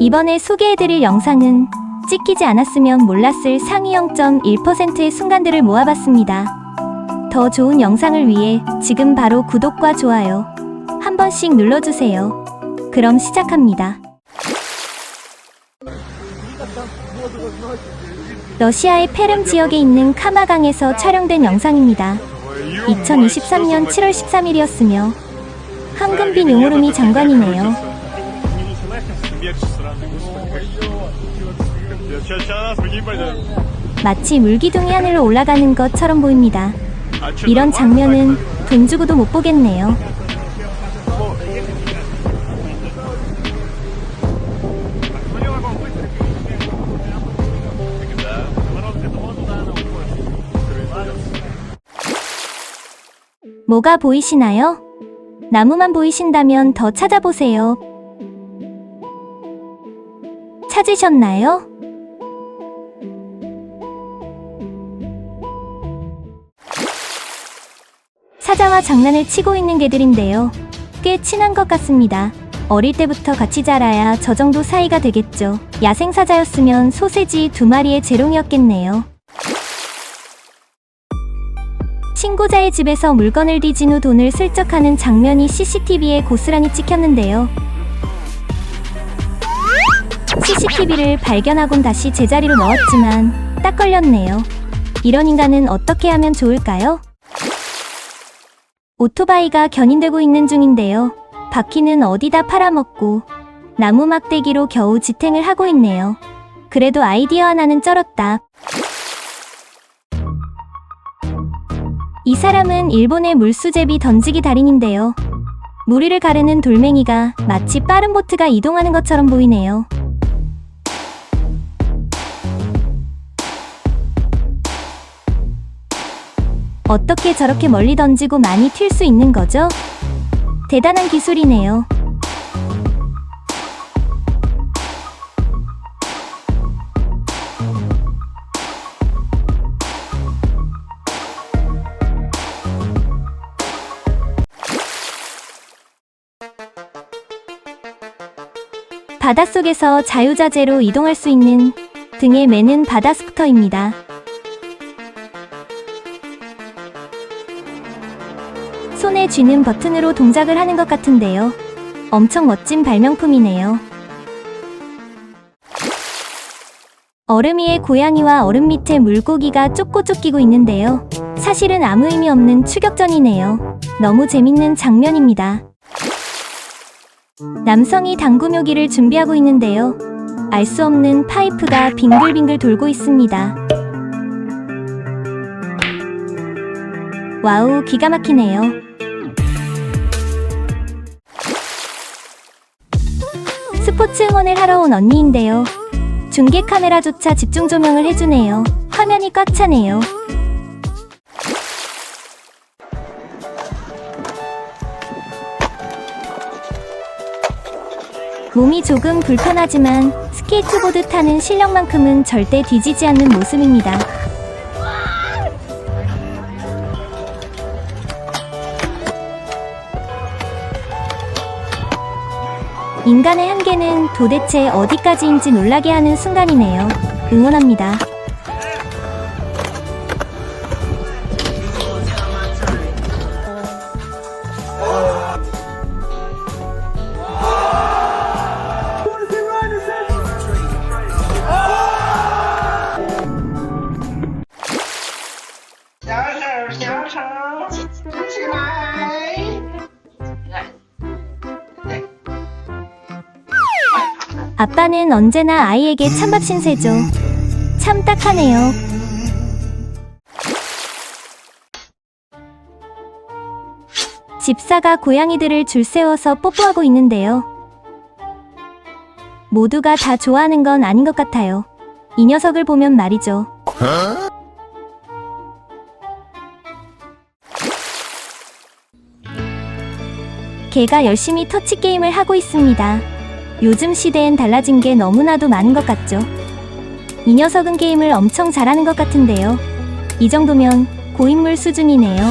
이번에 소개해드릴 영상은 찍히지 않았으면 몰랐을 상위 0.1%의 순간들을 모아봤습니다. 더 좋은 영상을 위해 지금 바로 구독과 좋아요 한 번씩 눌러주세요. 그럼 시작합니다. 러시아의 페름 지역에 있는 카마강에서 촬영된 영상입니다. 2023년 7월 13일이었으며 황금빛 용오름이 장관이네요. 마치 물기둥이 하늘로 올라가는 것처럼 보입니다. 이런 장면은 돈 주고도 못 보겠네요. 뭐가 보이시나요? 나무만 보이신다면 더 찾아보세요. 찾으셨나요? 사자와 장난을 치고 있는 개들인데요. 꽤 친한 것 같습니다. 어릴 때부터 같이 자라야 저 정도 사이가 되겠죠. 야생 사자였으면 소세지 두 마리의 재롱이었겠네요. 신고자의 집에서 물건을 뒤진 후 돈을 슬쩍 하는 장면이 CCTV에 고스란히 찍혔는데요. CCTV를 발견하곤 다시 제자리로 넣었지만 딱 걸렸네요. 이런 인간은 어떻게 하면 좋을까요? 오토바이가 견인되고 있는 중인데요. 바퀴는 어디다 팔아먹고 나무 막대기로 겨우 지탱을 하고 있네요. 그래도 아이디어 하나는 쩔었다. 이 사람은 일본의 물수제비 던지기 달인인데요. 무리를 가르는 돌멩이가 마치 빠른 보트가 이동하는 것처럼 보이네요. 어떻게 저렇게 멀리 던지고 많이 튈 수 있는 거죠? 대단한 기술이네요. 바닷속에서 자유자재로 이동할 수 있는 등에 매는 바다 스쿠터입니다. 손에 쥐는 버튼으로 동작을 하는 것 같은데요. 엄청 멋진 발명품이네요. 얼음 위에 고양이와 얼음 밑에 물고기가 쫓고 쫓기고 있는데요. 사실은 아무 의미 없는 추격전이네요. 너무 재밌는 장면입니다. 남성이 당구 묘기를 준비하고 있는데요. 알 수 없는 파이프가 빙글빙글 돌고 있습니다. 와우, 기가 막히네요. 스포츠 응원을 하러 온 언니인데요. 중계 카메라조차 집중 조명을 해주네요. 화면이 꽉 차네요. 몸이 조금 불편하지만 스케이트보드 타는 실력만큼은 절대 뒤지지 않는 모습입니다. 인간의 한계는 도대체 어디까지인지 놀라게 하는 순간이네요. 응원합니다. 아빠는 언제나 아이에게 찬밥 신세죠. 참 딱하네요. 집사가 고양이들을 줄 세워서 뽀뽀하고 있는데요. 모두가 다 좋아하는 건 아닌 것 같아요. 이 녀석을 보면 말이죠. 개가 열심히 터치 게임을 하고 있습니다. 요즘 시대엔 달라진 게 너무나도 많은 것 같죠. 이 녀석은 게임을 엄청 잘하는 것 같은데요. 이 정도면 고인물 수준이네요.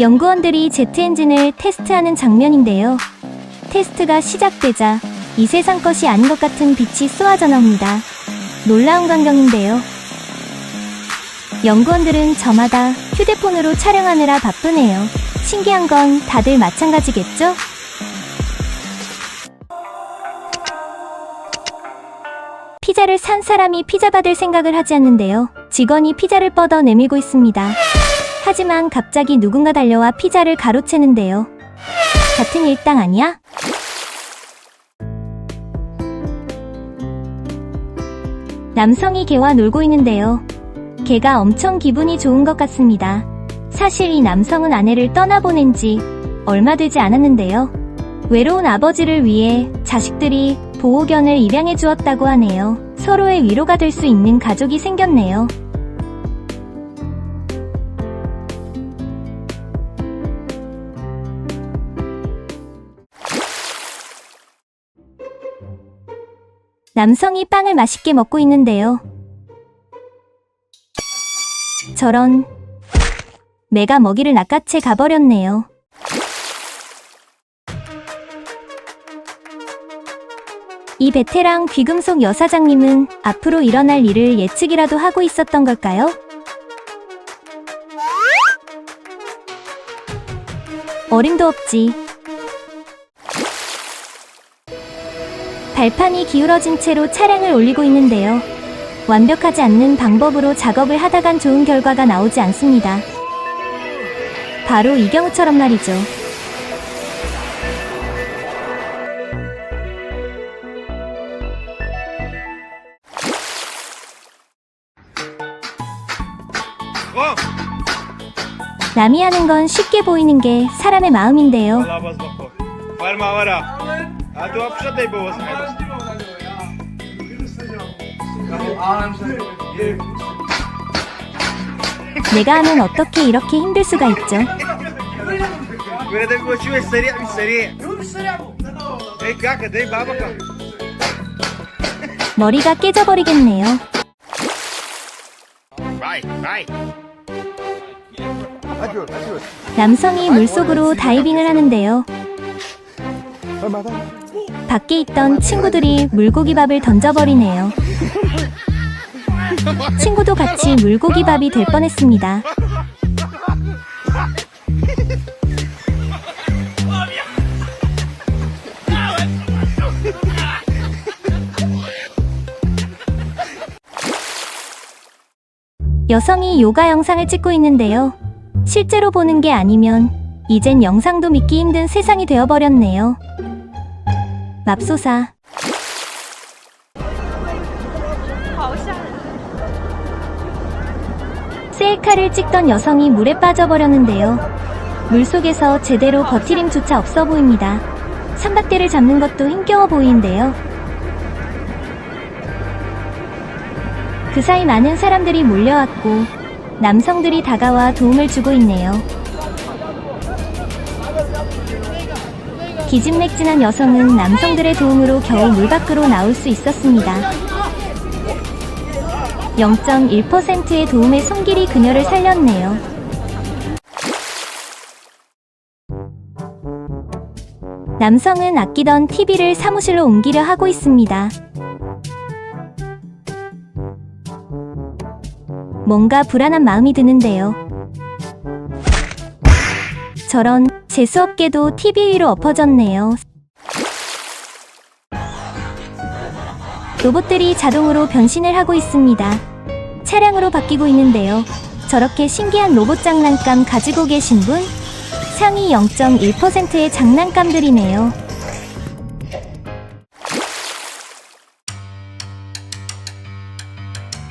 연구원들이 제트 엔진을 테스트하는 장면인데요. 테스트가 시작되자 이 세상 것이 아닌 것 같은 빛이 쏘아져 나옵니다. 놀라운 광경인데요. 연구원들은 저마다 휴대폰으로 촬영하느라 바쁘네요. 신기한 건 다들 마찬가지겠죠? 피자를 산 사람이 피자 받을 생각을 하지 않는데요. 직원이 피자를 뻗어 내밀고 있습니다. 하지만 갑자기 누군가 달려와 피자를 가로채는데요. 같은 일당 아니야? 남성이 개와 놀고 있는데요. 개가 엄청 기분이 좋은 것 같습니다. 사실 이 남성은 아내를 떠나보낸 지 얼마 되지 않았는데요. 외로운 아버지를 위해 자식들이 보호견을 입양해 주었다고 하네요. 서로의 위로가 될 수 있는 가족이 생겼네요. 남성이 빵을 맛있게 먹고 있는데요. 저런 매가 먹이를 낚아채 가버렸네요. 이 베테랑 귀금속 여사장님은 앞으로 일어날 일을 예측이라도 하고 있었던 걸까요? 어림도 없지. 발판이 기울어진 채로 차량을 올리고 있는데요. 완벽하지 않는 방법으로 작업을 하다간 좋은 결과가 나오지 않습니다. 바로 이 경우처럼 말이죠. 남이 하는 건 쉽게 보이는 게 사람의 마음인데요. 내가 하면 어떻게 이렇게 힘들 수가 있죠? Guarda que eu tinha misteria, misteria. Ei, caca, dei baba, cara. 머리가 깨져버리겠네요. Vai, vai. Ajuda, ajuda. 남성이 물속으로 다이빙을 하는데요. Vai matar. 밖에 있던 친구들이 물고기 밥을 던져버리네요. 친구도 같이 물고기 밥이 될 뻔했습니다. 여성이 요가 영상을 찍고 있는데요. 실제로 보는 게 아니면 이젠 영상도 믿기 힘든 세상이 되어버렸네요. 맙소사. 셀카를 찍던 여성이 물에 빠져버렸는데요. 물속에서 제대로 버티림조차 없어 보입니다. 삼박대를 잡는 것도 힘겨워 보이는데요. 그 사이 많은 사람들이 몰려왔고 남성들이 다가와 도움을 주고 있네요. 기진맥진한 여성은 남성들의 도움으로 겨우 물 밖으로 나올 수 있었습니다. 0.1%의 도움의 손길이 그녀를 살렸네요. 남성은 아끼던 TV를 사무실로 옮기려 하고 있습니다. 뭔가 불안한 마음이 드는데요. 저런 재수없게도 TV 위로 엎어졌네요. 로봇들이 자동으로 변신을 하고 있습니다. 차량으로 바뀌고 있는데요. 저렇게 신기한 로봇 장난감 가지고 계신 분? 상위 0.1%의 장난감들이네요.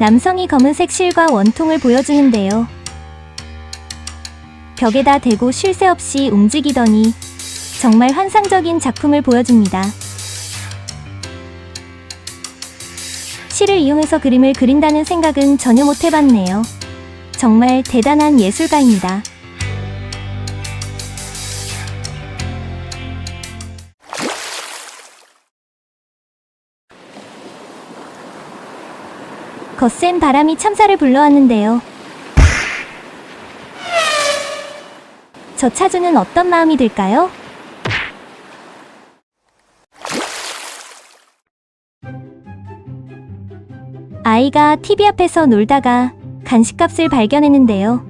남성이 검은색 실과 원통을 보여주는데요. 벽에다 대고 쉴 새 없이 움직이더니 정말 환상적인 작품을 보여줍니다. 실을 이용해서 그림을 그린다는 생각은 전혀 못 해봤네요. 정말 대단한 예술가입니다. 거센 바람이 참사를 불러왔는데요. 저 차주는 어떤 마음이 들까요? 아이가 TV 앞에서 놀다가 간식값을 발견했는데요.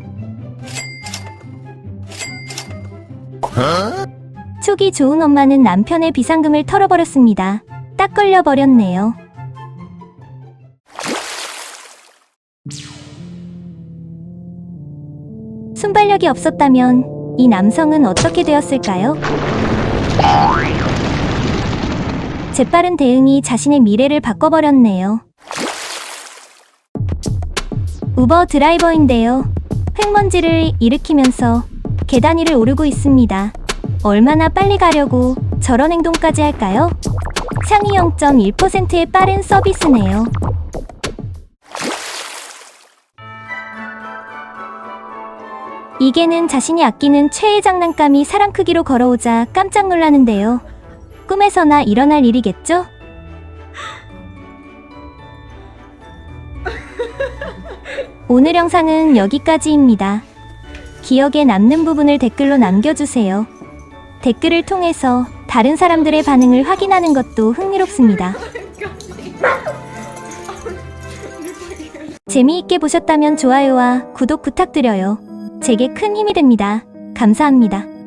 촉이 좋은 엄마는 남편의 비상금을 털어버렸습니다. 딱 걸려버렸네요. 순발력이 없었다면 이 남성은 어떻게 되었을까요? 재빠른 대응이 자신의 미래를 바꿔버렸네요. 우버 드라이버인데요. 흙먼지를 일으키면서 계단 위를 오르고 있습니다. 얼마나 빨리 가려고 저런 행동까지 할까요? 상위 0.1%의 빠른 서비스네요. 이게는 자신이 아끼는 최애 장난감이 사람 크기로 걸어오자 깜짝 놀라는데요. 꿈에서나 일어날 일이겠죠? 오늘 영상은 여기까지입니다. 기억에 남는 부분을 댓글로 남겨주세요. 댓글을 통해서 다른 사람들의 반응을 확인하는 것도 흥미롭습니다. 재미있게 보셨다면 좋아요와 구독 부탁드려요. 제게 큰 힘이 됩니다. 감사합니다.